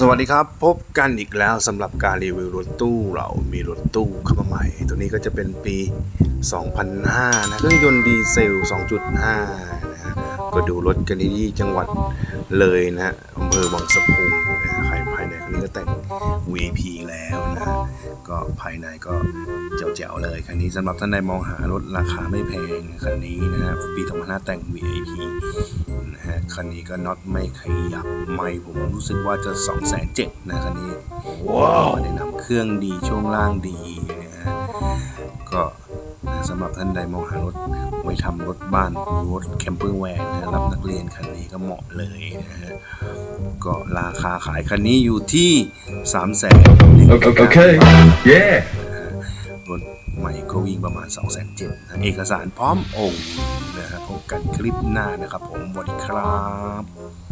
สวัสดีครับพบกันอีกแล้วสำหรับการรีวิวรถตู้เรามีรถตู้เข้ามาใหม่ ตัวนี้ก็จะเป็นปี 2005 นะเครื่องยนต์ดีเซล 2.5 นะฮะก็ดูรถกันที่จังหวัดเลยนะฮะอำเภอวังสะพุงนะฮะใครภายในคันนี้ก็แต่ง V.P. แล้วนะฮะก็ภายในก็เจ๋วๆเลยคันนี้สำหรับท่านใดมองหารถราคาไม่แพงคันนี้นะฮะปี 2005 แต่ง VIP ฮะคันนี้ก็น็อตไม่ขยับไม่ผมรู้สึกว่าจะ2 7 0 0 0นะคันนี้ว้าวแนะนำเครื่องดีช่วงล่างดีนะฮะก็นะสำหรับท่านใดมองหารถไว้ทำรถบ้านรถแคมเปอร์แวนนะรับนักเรียนคันนี้ก็เหมาะเลยนะฮะก็ราคาขายคันนี้อยู่ที่ 3 0 0 0 0 0 Okay, okay. Yeah. รถ ใหม่ก็วิ่งประมาณ 2 7 0 0 0นะเอกสารพร้อมองค์นะฮะพบกันคลิปหน้านะครับผมสวัสดีครับ